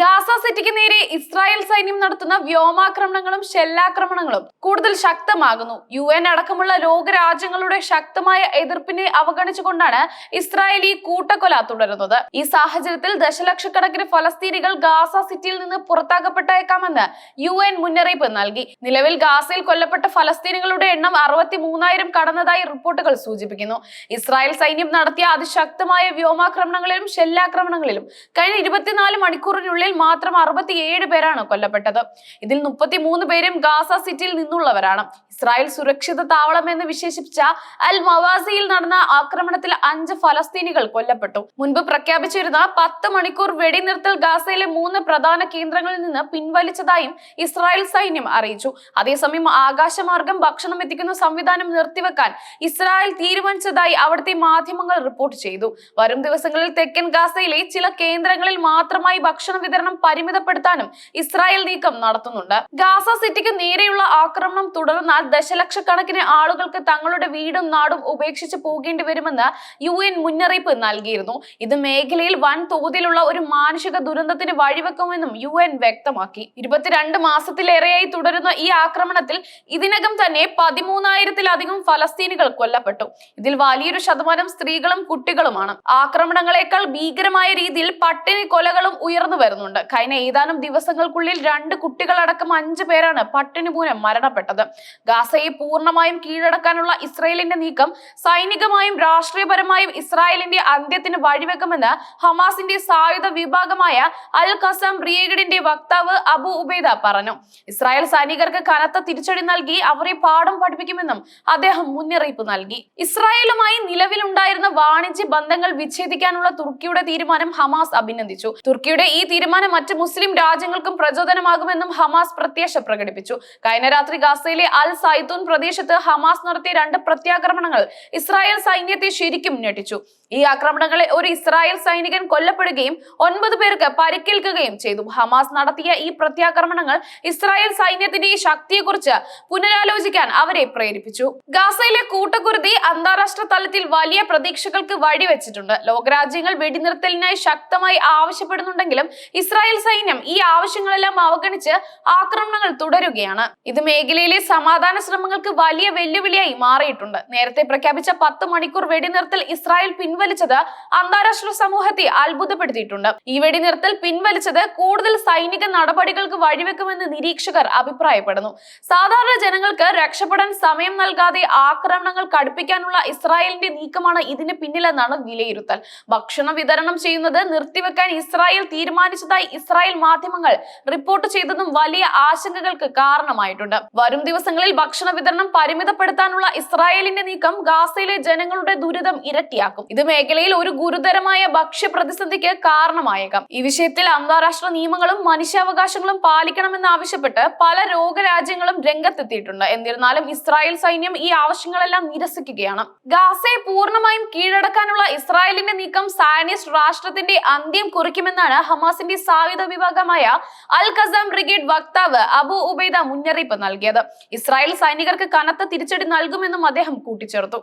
Gaza സിറ്റിക്ക് നേരെ Israel സൈന്യം നടത്തുന്ന വ്യോമാക്രമണങ്ങളും ഷെല്ലാക്രമണങ്ങളും കൂടുതൽ ശക്തമാകുന്നു. യു എൻ അടക്കമുള്ള ലോകരാജ്യങ്ങളുടെ ശക്തമായ എതിർപ്പിനെ അവഗണിച്ചുകൊണ്ടാണ് ഇസ്രായേൽ ഈ കൂട്ടക്കൊല തുടരുന്നത്. ഈ സാഹചര്യത്തിൽ ദശലക്ഷക്കണക്കിന് ഫലസ്തീനികൾ ഗാസ സിറ്റിയിൽ നിന്ന് പുറത്താക്കപ്പെട്ടേക്കാമെന്ന് യു എൻ മുന്നറിയിപ്പ് നൽകി. നിലവിൽ ഗാസയിൽ കൊല്ലപ്പെട്ട ഫലസ്തീനികളുടെ എണ്ണം അറുപത്തി മൂന്നായിരം കടന്നതായി റിപ്പോർട്ടുകൾ സൂചിപ്പിക്കുന്നു. ഇസ്രായേൽ സൈന്യം നടത്തിയ അതിശക്തമായ വ്യോമാക്രമണങ്ങളിലും ഷെല്ലാക്രമണങ്ങളിലും കഴിഞ്ഞ ഇരുപത്തിനാല് മണിക്കൂറിനുള്ളിൽ മാത്രം അറുപത്തിയേഴ് പേരാണ് കൊല്ലപ്പെട്ടത്. ഇതിൽ മുപ്പത്തിമൂന്ന് പേരും ഗാസ സിറ്റിയിൽ നിന്നുള്ളവരാണ്. ഇസ്രായേൽ സുരക്ഷിത താവളം എന്ന് വിശേഷിപ്പിച്ച അൽ മവാസിയിൽ നടന്ന ആക്രമണത്തിൽ അഞ്ച് ഫലസ്തീനികൾ കൊല്ലപ്പെട്ടു. മുൻപ് പ്രഖ്യാപിച്ചിരുന്ന പത്ത് മണിക്കൂർ വെടിനിർത്തൽ ഗാസയിലെ മൂന്ന് പ്രധാന കേന്ദ്രങ്ങളിൽ നിന്ന് പിൻവലിച്ചതായും ഇസ്രായേൽ സൈന്യം അറിയിച്ചു. അതേസമയം ആകാശമാർഗം ഭക്ഷണം എത്തിക്കുന്ന സംവിധാനം നിർത്തിവെക്കാൻ ഇസ്രായേൽ തീരുമാനിച്ചതായി അവിടുത്തെ മാധ്യമങ്ങൾ റിപ്പോർട്ട് ചെയ്തു. വരും ദിവസങ്ങളിൽ തെക്കൻ ഗാസയിലെ ചില കേന്ദ്രങ്ങളിൽ മാത്രമായി ഭക്ഷണ വിതരണം പരിമിതപ്പെടുത്താനും ഇസ്രായേൽ നീക്കം നടത്തുന്നുണ്ട്. ഗാസ സിറ്റിക്ക് നേരെയുള്ള ആക്രമണം തുടർന്നാൽ ദശലക്ഷക്കണക്കിന് ആളുകൾക്ക് തങ്ങളുടെ വീടും നാടും ഉപേക്ഷിച്ച് പോകേണ്ടി വരുമെന്ന് യു എൻ മുന്നറിയിപ്പ് നൽകിയിരുന്നു. ഇത് മേഖലയിൽ വൻ തോതിലുള്ള ഒരു മാനുഷിക ദുരന്തത്തിന് വഴിവെക്കുമെന്നും യു എൻ വ്യക്തമാക്കി. ഇരുപത്തിരണ്ട് മാസത്തിലേറെയായി തുടരുന്ന ഈ ആക്രമണത്തിൽ ഇതിനകം തന്നെ പതിമൂന്നായിരത്തിലധികം ഫലസ്തീനികൾ കൊല്ലപ്പെട്ടു. ഇതിൽ വലിയൊരു ശതമാനം സ്ത്രീകളും കുട്ടികളുമാണ്. ആക്രമണങ്ങളെക്കാൾ ഭീകരമായ രീതിയിൽ പട്ടിണി കൊലകളും ഉയർന്നു വരുന്നുണ്ട് കഴിഞ്ഞ ഏതാനും ദിവസങ്ങൾക്കുള്ളിൽ രണ്ട് കുട്ടികളടക്കം അഞ്ചു പേരാണ് പട്ടിണി മൂലം മരണപ്പെട്ടത്. ഗാസയെ പൂർണമായും കീഴടക്കാനുള്ള ഇസ്രായേലിന്റെ നീക്കം സൈനികമായും രാഷ്ട്രീയപരമായും ഇസ്രായേലിന്റെ അന്ത്യത്തിന് വഴിവെക്കുമെന്ന് ഹമാസിന്റെ സായുധ വിഭാഗമായ അൽ ഖസാം റിയഗഡിന്റെ വക്താവ് അബു ഉബൈദ പറഞ്ഞു. ഇസ്രായേൽ സൈനികർക്ക് കനത്ത തിരിച്ചടി നൽകി അവരെ പാഠം പഠിപ്പിക്കുമെന്നും അദ്ദേഹം മുന്നറിയിപ്പ് നൽകി. ഇസ്രായേലുമായി നിലവിലുണ്ടായിരുന്ന വാണിജ്യ ബന്ധങ്ങൾ വിച്ഛേദിക്കാനുള്ള തുർക്കിയുടെ തീരുമാനം ഹമാസ് അഭിനന്ദിച്ചു. തുർക്കിയുടെ ഈ തീരുമാനം മറ്റ് മുസ്ലിം രാജ്യങ്ങൾക്കും പ്രചോദനമാകുമെന്നും ഹമാസ് പ്രത്യാശ പ്രകടിപ്പിച്ചു. കഴിഞ്ഞ രാത്രി ഗാസയിലെ അൽ സൈത്തൂൻ പ്രദേശത്ത് ഹമാസ് നടത്തിയ രണ്ട് പ്രത്യാക്രമണങ്ങൾ ഇസ്രായേൽ സൈന്യത്തെ ശരിക്കും ഞെട്ടിച്ചു. ഈ ആക്രമണങ്ങളെ ഒരു ഇസ്രായേൽ സൈനികൻ കൊല്ലപ്പെടുകയും ഒൻപത് പേർക്ക് പരിക്കേൽക്കുകയും ചെയ്തു. ഹമാസ് നടത്തിയ ഈ പ്രത്യാക്രമണങ്ങൾ ഇസ്രായേൽ സൈന്യത്തിന്റെ ഈ ശക്തിയെക്കുറിച്ച് പുനരാലോചിക്കാൻ അവരെ പ്രേരിപ്പിച്ചു. ഗാസയിലെ കൂട്ടക്കുരുതി അന്താരാഷ്ട്ര തലത്തിൽ വലിയ പ്രതീക്ഷകൾക്ക് വഴിവെച്ചിട്ടുണ്ട്. ലോകരാജ്യങ്ങൾ വെടിനിർത്തലിനായി ശക്തമായി ആവശ്യപ്പെടുന്നുണ്ടെങ്കിലും ഇസ്രായേൽ സൈന്യം ഈ ആവശ്യങ്ങളെല്ലാം അവഗണിച്ച് ആക്രമണങ്ങൾ തുടരുകയാണ്. ഇത് മേഖലയിലെ സമാധാന ശ്രമങ്ങൾക്ക് വലിയ വെല്ലുവിളിയായി മാറിയിട്ടുണ്ട്. നേരത്തെ പ്രഖ്യാപിച്ച പത്ത് മണിക്കൂർ വെടിനിർത്തൽ ഇസ്രായേൽ പിൻവലിച്ചത് അന്താരാഷ്ട്ര സമൂഹത്തെ അത്ഭുതപ്പെടുത്തിയിട്ടുണ്ട്. ഈ വെടിനിർത്തൽ പിൻവലിച്ചത് കൂടുതൽ സൈനിക നടപടികൾക്ക് വഴിവെക്കുമെന്ന് നിരീക്ഷകർ അഭിപ്രായപ്പെടുന്നു. സാധാരണ ജനങ്ങൾക്ക് രക്ഷപ്പെടാൻ സമയം നൽകാതെ ആക്രമണങ്ങൾ കടുപ്പിക്കാനുള്ള ഇസ്രായേലിന്റെ നീക്കമാണ് ഇതിന് പിന്നിലെന്നാണ് വിലയിരുത്തൽ. ഭക്ഷണം വിതരണം ചെയ്യുന്നത് നിർത്തിവെക്കാൻ ഇസ്രായേൽ തീരുമാനിച്ചതായി ഇസ്രായേൽ മാധ്യമങ്ങൾ റിപ്പോർട്ട് ചെയ്തതും വലിയ ആശങ്കകൾക്ക് കാരണമായിട്ടുണ്ട്. വരും ദിവസങ്ങളിൽ ഭക്ഷണ വിതരണം പരിമിതപ്പെടുത്താനുള്ള ഇസ്രായേലിന്റെ നീക്കം ഗാസയിലെ ജനങ്ങളുടെ ദുരിതം ഇരട്ടിയാക്കും. ഇത് മേഖലയിൽ ഒരു ഗുരുതരമായ ഭക്ഷ്യ പ്രതിസന്ധിക്ക് കാരണമായേക്കാം. ഈ വിഷയത്തിൽ അന്താരാഷ്ട്ര നിയമങ്ങളും മനുഷ്യാവകാശങ്ങളും പാലിക്കണമെന്ന് ആവശ്യപ്പെട്ട് പല രോഗരാജ്യങ്ങളും രംഗത്തെത്തിയിട്ടുണ്ട്. എന്നിരുന്നാലും ഇസ്രായേൽ സൈന്യം ഈ ആവശ്യങ്ങളെല്ലാം നിരസിക്കുകയാണ്. ഗാസയെ പൂർണമായും കീഴടക്കാനുള്ള ഇസ്രായേലിന്റെ നീക്കം സയനിസ്റ്റ് രാഷ്ട്രത്തിന്റെ അന്ത്യം കുറിക്കുമെന്നാണ് ഹമാസിന്റെ സായുധ വിഭാഗമായ അൽ ഖസാം ബ്രിഗേഡ് വക്താവ് അബു ഉബൈദ മുന്നറിയിപ്പ് നൽകിയത്. ഇസ്രായേൽ സൈനികർക്ക് കനത്ത തിരിച്ചടി നൽകുമെന്നും അദ്ദേഹം കൂട്ടിച്ചേർത്തു.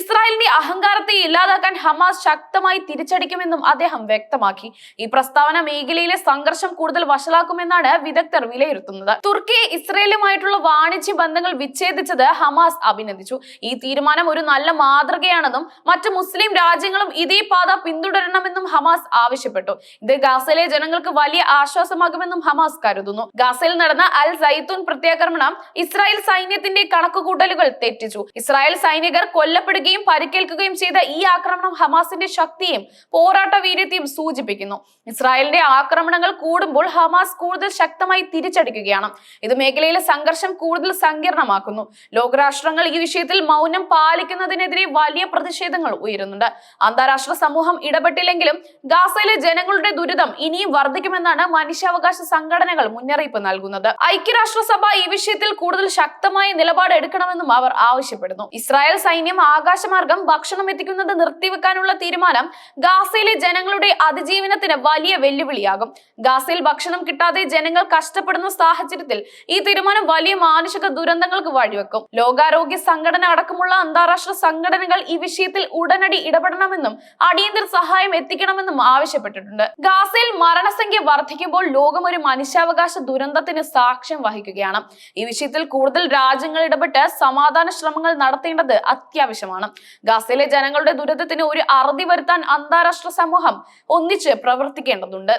ഇസ്രായേലിന്റെ അഹങ്കാരത്തെ ഇല്ലാതാക്കാൻ ഹമാസ് ശക്തമായി തിരിച്ചടിക്കുമെന്നും അദ്ദേഹം വ്യക്തമാക്കി. ഈ പ്രസ്താവന മേഖലയിലെ സംഘർഷം കൂടുതൽ വഷളാക്കുമെന്നാണ് വിദഗ്ധർ വിലയിരുത്തുന്നത്. തുർക്കി ഇസ്രയേലുമായിട്ടുള്ള വാണിജ്യ ബന്ധങ്ങൾ വിച്ഛേദിച്ചത് ഹമാസ് അഭിനന്ദിച്ചു. ഈ തീരുമാനം ഒരു നല്ല മാതൃകയാണെന്നും മറ്റ് മുസ്ലിം രാജ്യങ്ങളും ഇതേ പാത പിന്തുടരണമെന്നും ഹമാസ് ആവശ്യപ്പെട്ടു. ഇത് ഗാസയിലെ ജനങ്ങൾക്ക് വലിയ ആശ്വാസമാകുമെന്നും ഹമാസ് കരുതുന്നു. ഗാസയിൽ നടന്ന അൽ സൈത്തൂൻ പ്രത്യാക്രമണം ഇസ്രായേൽ സൈന്യത്തിന്റെ കണക്കുകൂട്ടലുകൾ തെറ്റിച്ചു. ഇസ്രായേൽ സൈനികർ കൊല്ലപ്പെടുകയും പരിക്കേൽക്കുകയും ചെയ്ത ഈ ആക്രമണം ഹമാസിന്റെ ശക്തിയും പോരാട്ട വീര്യത്തെയും സൂചിപ്പിക്കുന്നു. ഇസ്രായേലിന്റെ ആക്രമണങ്ങൾ കൂടുമ്പോൾ ഹമാസ് കൂടുതൽ ശക്തമായി തിരിച്ചടിക്കുകയാണ്. ഇത് മേഖലയിലെ സംഘർഷം കൂടുതൽ സങ്കീർണമാക്കുന്നു. ലോകരാഷ്ട്രങ്ങൾ ഈ വിഷയത്തിൽ മൗനം പാലിക്കുന്നതിനെതിരെ വലിയ പ്രതിഷേധങ്ങൾ ഉയരുന്നുണ്ട്. അന്താരാഷ്ട്ര സമൂഹം ഇടപെട്ടില്ലെങ്കിലും ഗാസയിലെ ജനങ്ങളുടെ ദുരിതം ഇനിയും വർദ്ധിക്കുമെന്നാണ് മനുഷ്യാവകാശ സംഘടനകൾ മുന്നറിയിപ്പ് നൽകുന്നത്. ഐക്യരാഷ്ട്രസഭ ഈ വിഷയത്തിൽ കൂടുതൽ ശക്തമായ നിലപാട് എടുക്കണമെന്നും അവർ ആവശ്യപ്പെടുന്നു. ഇസ്രായേൽ സൈന്യം ആകാശമാർഗം ഭക്ഷണം എത്തിക്കുന്നത് നിർത്തിവെക്കാനുള്ള തീരുമാനം ഗാസയിലെ ജനങ്ങളുടെ അതിജീവനത്തിന് വലിയ വെല്ലുവിളിയാകും. ഗാസയിൽ ഭക്ഷണം കിട്ടാതെ ജനങ്ങൾ കഷ്ടപ്പെടുന്ന സാഹചര്യത്തിൽ ഈ തീരുമാനം വലിയ മാനുഷിക ദുരന്തങ്ങൾക്ക് വഴിവെക്കും. ലോകാരോഗ്യ സംഘടന അടക്കമുള്ള അന്താരാഷ്ട്ര സംഘടനകൾ ഈ വിഷയത്തിൽ ഉടനടി ഇടപെടണമെന്നും അടിയന്തര സഹായം എത്തിക്കണമെന്നും ആവശ്യപ്പെട്ടിട്ടുണ്ട്. ഗാസയിൽ മരണ മരണസംഖ്യ വർദ്ധിക്കുമ്പോൾ ലോകം ഒരു മനുഷ്യാവകാശ ദുരന്തത്തിന് സാക്ഷ്യം വഹിക്കുകയാണ്. ഈ വിഷയത്തിൽ കൂടുതൽ രാജ്യങ്ങൾ ഇടപെട്ട് സമാധാന ശ്രമങ്ങൾ നടത്തേണ്ടത് അത്യാവശ്യമാണ്. ഗാസയിലെ ജനങ്ങളുടെ ദുരന്തത്തിന് ഒരു അറുതി വരുത്താൻ അന്താരാഷ്ട്ര സമൂഹം ഒന്നിച്ച് പ്രവർത്തിക്കേണ്ടതുണ്ട്.